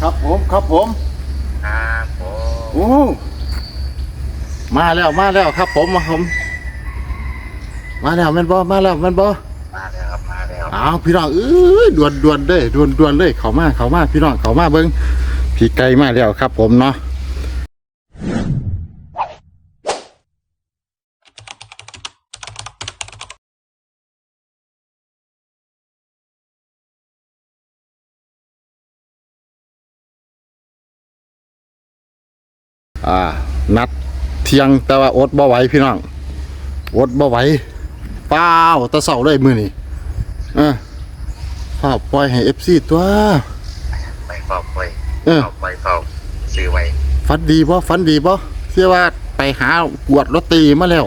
ครับผมครับผมครับผมโอ้มาแล้วมาแล้วครับผมมาผมมาแล้วแม่นบ่มาแล้วแม่นบ่มาแล้วครับมาแล้วอ้าวพี่น้องเอ้ยด่วนด่วนเลยด่วนด่วนเลยเข้ามาเข้ามาพี่น้องเข้ามาเบิ่งพี่ไก่มาแล้วครับผมเนาะ อ่า นัดเที่ยงแต่ว่าอดบ่ไหวพี่น้องอดบ่ไหวเปล่าแตะเสาเลยมือนี่เออภาพปล่อยให้เอฟซีตัว ไปเฝ้าไปเออ เฝ้าไปเฝ้าซื้อไว้ฝันดีบ่ฝันดีบ่เชื่อว่าไปหากวดลอตเตอรี่มาแล้ว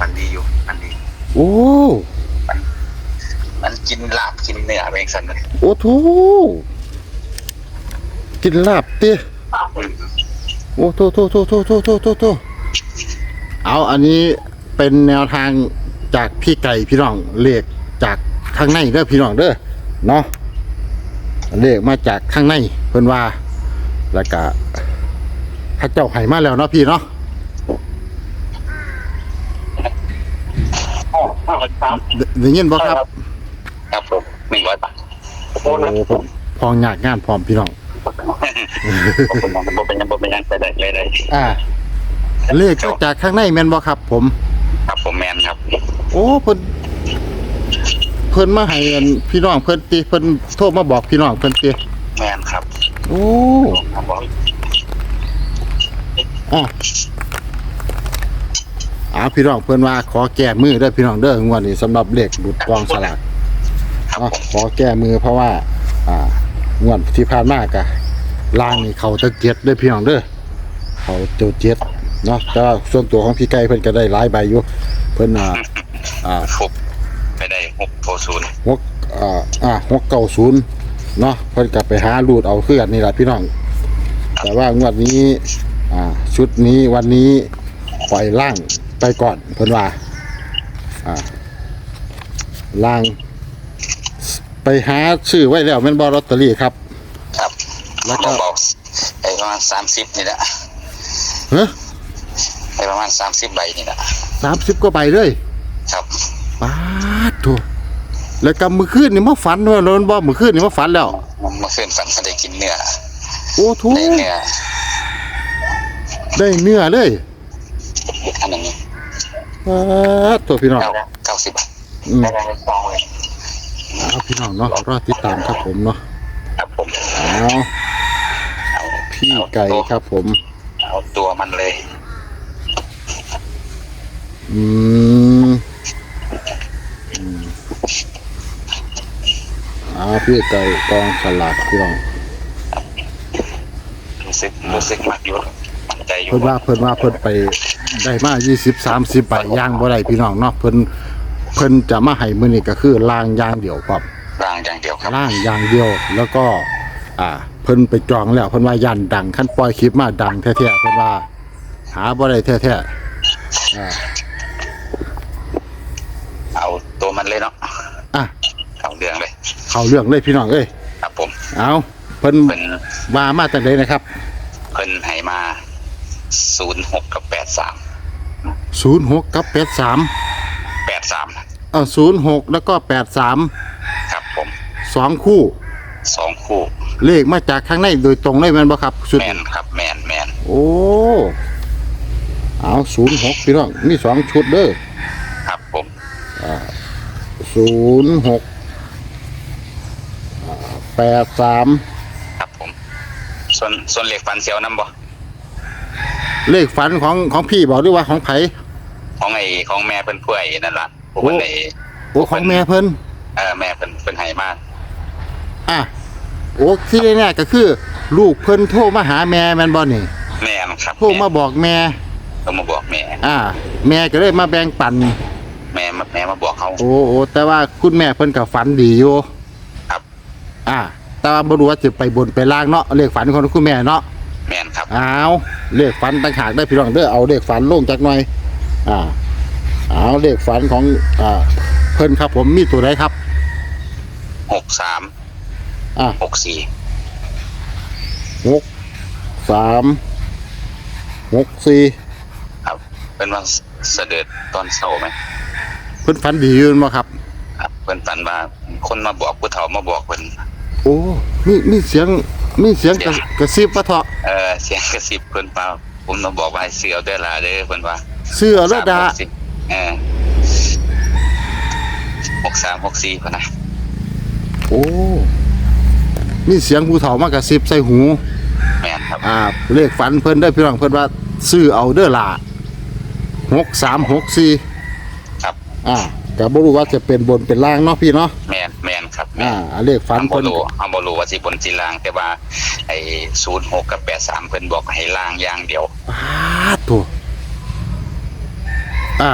มันดีอยู่มันดี โอ้มันกินลาบกินเนื้อไปเองสันเลยโอ้โถกินลาบเต้อืม โอ้โถโถโถโถโถโถโถโถเอาอันนี้เป็นแนวทางจากพี่ไก่พี่น้องเลขจากข้างในเด้อพี่น้องเด้อเนาะเลขมาจากข้างในเพิ่นว่าแล้วก็พระเจ้าให้มาแล้วเนาะพี่เนาะได้ได้ยินบ่ครับ ครับผมหนึ่งร้อยบาทโอ้ผมพองยากงานพร้อมพี่น้อง ผมมองมันเป็นยังเป็นยังไปได้เลยได้อ่า เลขก็จากข้างในแม่นบ่ครับ ผม ครับผมแมนครับ โอ้เพิ่นเพิ่นมาให้อันพี่น้องเพิ่นติเพิ่นโทรมาบอกพี่น้องเพิ่นติแมนครับโอ้ผมบอกอะอ่าพี่น้องเพิ่นว่าขอแก้มือเด้อพี่น้องเด้องวดนี้สำหรับเลขหลุดกองสลาก ครับอะผมขอแก้มือเพราะว่า อ่างวดที่ผ่านมากะ ล่างนี่เขาตะเจ็ดเด้อพี่น้องเด้อเขาเจ้าเจ็ดเนาะแต่ว่าส่วนตัวของพี่ไก่เพิ่นก็ได้หลายใบอยู่เพิ่นอ่าอ่าหกไปได้หกโทศูนย์หกอ่าอ่าหกเก้าศูนย์เนาะเพิ่นกลับไปหารูดเอาคือกันนี่แหละพี่น้อง แต่ว่างวดนี้อ่าชุดนี้วันนี้ปล่อยล่างไปก่อนเพิ่นว่าอ่าล่าง ไปหาชื่อไว้แล้วแม่นบอลอตเตอรี่ครับครับ แล้วก็บอกไอ้ประมาณสามสิบนี่แหละเฮ้ยไอ้ประมาณสามสิบใบนี่แหละสามสิบกว่าใบเลยครับป้าดโถูแล้วก็มือคืนนี่มาฝันว่าโดนบอมือคืนนี่มาฝันแล้วเมื่อคืนฝันเขาได้กินเนื้อโอ้ทูได้เนื้อได้เนื้อเลยอันนึงป้าดโถูพี่น้องเก้าเก้าสิบบาทอืมได้ได้สองเลยเอาพี่น้องเนาะรอติดตามครับผมเนาะครับผมเอาเอา พี่ไก่ครับผม เอาตัวมันเลย อืมอืมเอาพี่ไก่กองสลากพี่น้องรู้สึกรู้สึกมากอยู่มั่นใจอยู่เพิ่นว่าเพิ่นว่าเพิ่นไปได้มา20 30ใบย่างบ่ได้พี่น้องเนาะเพิ่นเพิ่นจะมาให้มื้อนี้ก็คือล่างอย่างเดียวครับ ร่างอย่างเดียวครับ ล่างอย่างเดียวแล้วก็ อ่า เพิ่นไปจองแล้วเพิ่นว่ายันดังขั้นปล่อยคลิปมาดังแท้ๆเพิ่นว่า หาบ่ได้แท้ๆอ่าเอาตัวมันเลยเนาะอะเอาเรื่องเลย เข้าเรื่องเลยพี่น้องเอ้ยครับผม เอาเพิ่นเป็นว่ามาจากไหนนะครับ เพิ่นให้มาศูนย์หกกับแปดสาม06กับ83แปดสามเออ06แล้วก็83ครับผมสองคู่สองคู่ เลขมาจากข้างในโดยตรงเลยแม่นบ่ครับชุด แมนครับแมนแมนโอ้ เอา06พี่น้อง มีสองชุดเด้อครับผม06 83ครับผม ส่วนส่วนเหล็กฟันเซียวน้ำบ่เลขฝันของของพี่บอกหรือว่าของไผ ของไอ้ของแม่เพิ่นป่วยนั่นล่ะผมเพิ่นไอ้โอ้ของแม่เพิ่นเออแม่เพิ่นเพิ่นให้มาอะ โอ้ที่แน่ๆก็คือ ลูกเพิ่นโทรมาหาแม่แม่นบ่นี่แม่นครับโทรมาบอกแม่โทรมาบอกแม่ อ่า แม่ก็เลยมาแบ่งปัน แม่มาแม่มาบอกเขาโอ้โอ้แต่ว่าคุณแม่เพิ่นก็ฝันดีอยู่ครับ อ่า แต่ว่าบ่รู้ว่าจะไปบนไปล่างเนาะเลขฝันของคุณแม่เนาะแม่นครับเอาเลขฝันต่างหากได้อพี่น้องเด้อเอาเลขฝันลงจักหน่อย อ่าเอาเลขฝันของอ่าเพิ่นครับผมมีตัวใดครับหกสาม อ่าหกสี่หกสามหกสี่ครับเป็นว่าเสด็จตอนเสาไหมเพิ่นฝันดีอยืนมาครับ ครับเพิ่นฝันว่าคนมาบอกผู้เฒ่ามาบอกเพิ่นโอ้มีมีเสียงมีเสียงกระกระซิบปะเถาะเออเสียงกระซิบเพิ่นเปล่าผมต้องบอกว่าให้เสือเด้อล่ะเด้อเพิ่นว่าเสื้อระดาสมหกสิบเออหกสามหกสี่พนนะโอ้ มีเสียงผู้เฒ่ามากระซิบใส่หู แม่นครับอ่าเลขฝันเพิ่นได้อพี่น้องเพิ่นว่าซื้อเอาเด้อล่ะหกสามหกสี่ครับอ่าก็บ่รู้ว่าจะเป็นบนเป็นล่างเนาะพี่เนาะแม่นแม่นครับอ่าเลขฝันอันบ่เพิ่นรู้อันบ่รู้ว่าสิบนสิลาง แต่ว่าไอ้06กับ83เพิ่นบอกให้ลางอย่างเดียวปาดตัวอ่า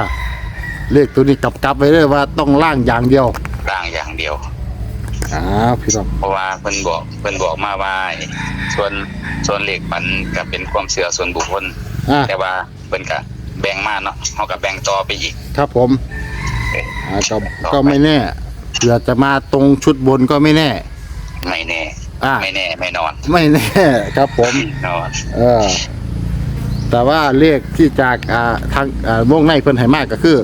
เลขตัวนี้กลับกลับไว้เลยว่าต้องล่างอย่างเดียว ลางอย่างเดียว อ่าพี่น้องเพราะว่าเพิ่นบอกเพิ่นบอกมาว่าไอ้ส่วนส่วนเลขมันก็เป็นความเชื่อส่วนบุคคลอ่าแต่ว่าเพิ่นก็แบ่งมาเนาะเฮาก็แบ่งต่อไปอีก ครับผมเอ้ยอ่าก็ก็ไม่แน่เผื่อจะมาตรงชุดบนก็ไม่แน่ ไม่แน่ อ่า ไม่แน่ไม่นอนไม่แน่ ครับผม นอนเออ แต่ว่าเลขที่จากอ่าทางอ่าวงในเพิ่นให้มากก็คือ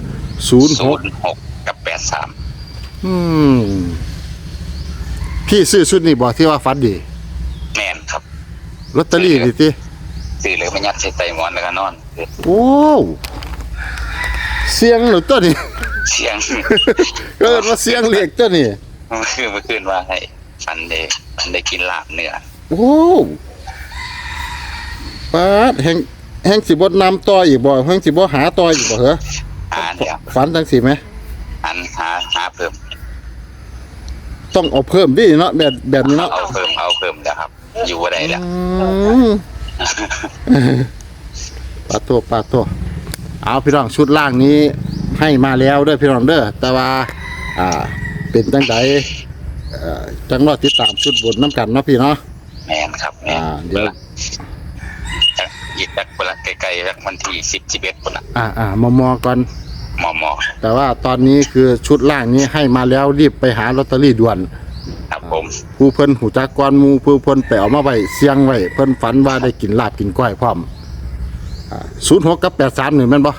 ศูนย์หก06กับ83อืม พี่ซื้อชุดนี้บอกที่ว่าฟันดีแม่นครับลอตเตอรี่ดิติซื้อเลยมายัดใส่ไตหมอนแล้วก็นอนโอ้เสียงหรือตัวนี้ เสียง ก็เอิ้นว่าเสียงเลขตัวนี้เมื่อคืนเมื่อคืนว่าให้ฟันเดฟันได้กินลาบเนื้อโอ้ปาดแห่งแห่งสิบ่นำต่ออีกบ่แห่งสิบ่หาต่ออีกบ่เหรอหาเนี่ยฝันจังสิไหม อันหาหาเพิ่ม ต้องเอาเพิ่มดิเนาะแบบแบบนี้เนาะเอาเพิ่มเอาเพิ่มแล้วครับ อยู่ว่าได้แล้วอืมปาดตัวปาดตัว เอาพี่น้องชุดล่างนี้ให้มาแล้วเด้อพี่น้องเด้อแต่ว่า อ่า เป็นจังไดเอ่อจังรอติดตามชุดบนน้ำกันเนาะพี่เนาะแม่นครับแม่อ่านเดี๋ยวอีกสักเวลาใกล้ๆสักวันที่สิบสิบเอ็ดคนละอ่าอ่ามอมอก่อนห มอหมอแต่ว่าตอนนี้คือชุดล่างนี้ให้มาแล้วรีบไปหาลอตเตอรี่ด่วนครับผมผู้เพิ่นหูจักกวนหมูผู้เพิ่นไปเอามาไว้เสียงไว้เพิ่นฝันว่าได้กินลาบกินก้อยพร้อมศูนย์หกกับแปดสามหนึ่งแม่นบ่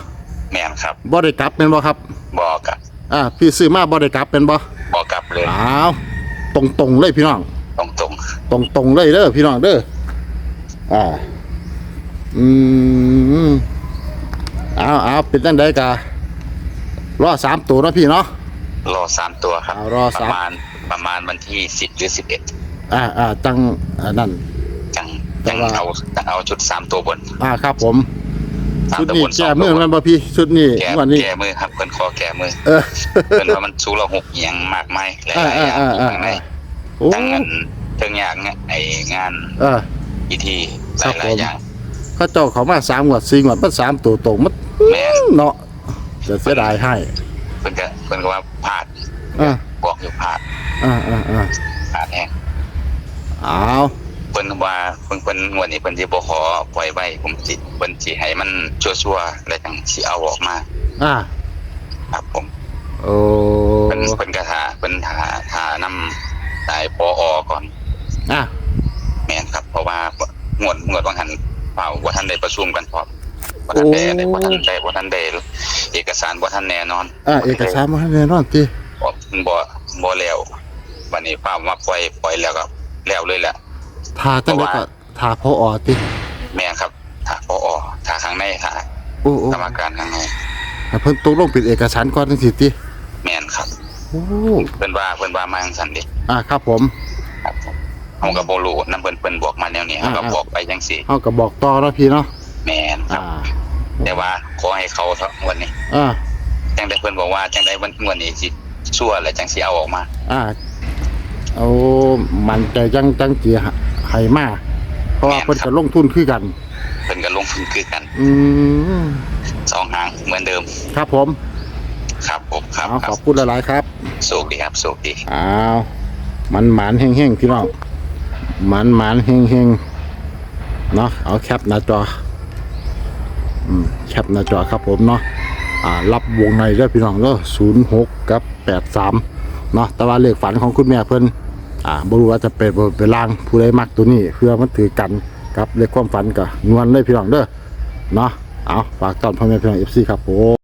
แม่นครับบ่ได้กลับแม่นบ่ครับบอกกับอ่าพี่ซื้อมาบ่ได้กลับแม่นบ่บอกกับเลยอ้าวตรงตรงๆเลยพี่น้องตรงตรงตรงตรงๆเลยเด้อพี่น้องเด้ออ่าอืมเอาเอาเป็นจังไดกะ รอสามตัวเนาะพี่เนาะๆรอสามตัวครับเอารอปสาม ระมาณประมาณวันที่สิบหรือสิบเอ็ดอ่าอ่าจังอ่านั่น จังแต่จังว่า เอาจังเอาชุดสามตัวบนอ่าครับผมสามชุดตัวนี้บนสแก้องตัมืวอบนมันบ่พี่ชุดนี้แก้วันนี้ แก้มือครับเพิ่นขอแก้มือ เออ เพิ่นว่ามันสู้เราหกเอียงมากมายหลายๆอย่างอ่าอยู่อ่า ข้างในโอ้ทั้งงานทั้งอย่างเนี่ยไองานเออพิธีหครับลายผม ๆอย่าง เขาเจ้าเขามาสามงวดสี่งวดมันสามตัวตรงมันแม่น เนาะ จะเสียดายให้ เพิ่นก็เพิ่นก็ว่าพลาดอ่า บอกอยู่พลาดอ่าอ่าอ่าพลาดแน่เอาเพิ่นว่าเพิ่นเพิ่นงวดนี้เพิ่นสิบ่ขอปล่อยไว้ผมสิเพิ่นสิให้มันชัวร์ๆแล้วจังสิเอาออกมา อ่าครับผม โอ้เพิ่นเพิ่นก็ถาเพิ่นถาถานำสายปอก่อนอ่าแม่นครับ เพราะว่างวดงวดบางหันเปล่าว่าท่านได้ประชุมกันพร้อมว่าท่านได้ได้ว่าท่านได้ว่าท่านได้ เอกสารว่าท่านแน่นอนอ่าเอกสารมาให้แน่นอนติบ่บ่บ่แล้ววันนี้ป้ามาปล่อยปล่อยแล้วก็แล้วเลยแหละ ทาจังไดก็ทาพออติแม่นครับถ้าพอถ้าข้างในถ้าโอ้โอ้กรรมการข้างในให้เพิ่นตกลงเป็นเอกสารก่อนจังซี่ติแม่นครับโอ้เพิ่นว่าเพิ่นว่ามาจังซั่นดิอ่าครับผม ครับผมเฮาก็บ่รู้นำเพิ่นเพิ่นบอกมาแนวนี้เฮาก็อ่า บอกไปจังซี่เฮาก็บอกต่อเนาะพี่เนาะแม่นครัอ่า บ แต่ว่าขอให้เขาเถอะวันนี้อ่าจังได้เพิ่นบอกว่าจังได้วันวันนี้สิชั่วแล้วจังสิเอาออกมาอ่าเอามันใจจังจังจีให้มาเพราะว่าเพิ่นก็ลงทุนคือกันเพิ่นก็ลงทุนคือกัน อืมสองหางเหมือนเดิม ครับผม ครับผมครับเอาคขรัอบบคุณหลายๆครับโชคดีครับโชคดีอ้าวมันหมานแห้งๆพี่น้องมันหมานแห้งๆเนาะเอาแคปหน้าจอ อืมแคปหน้าจอครับผมเนาะอ่ารับวงในเด้อพี่น้องเนาะศูนย์หกกับแปดสามเนาะแต่ว่าเลขฝันของคุณแม่เพิ่นอ่าบรู้ว่าจะเป็นบ่เป็นล่างผู้ใดมักตัวนี้ เพื่อมันถือกันกับเลขความฝันกับนวลเลยพี่น้องเด้อเนาะเอาฝากตอนพ่อแม่พี่น้อง FC ครับผม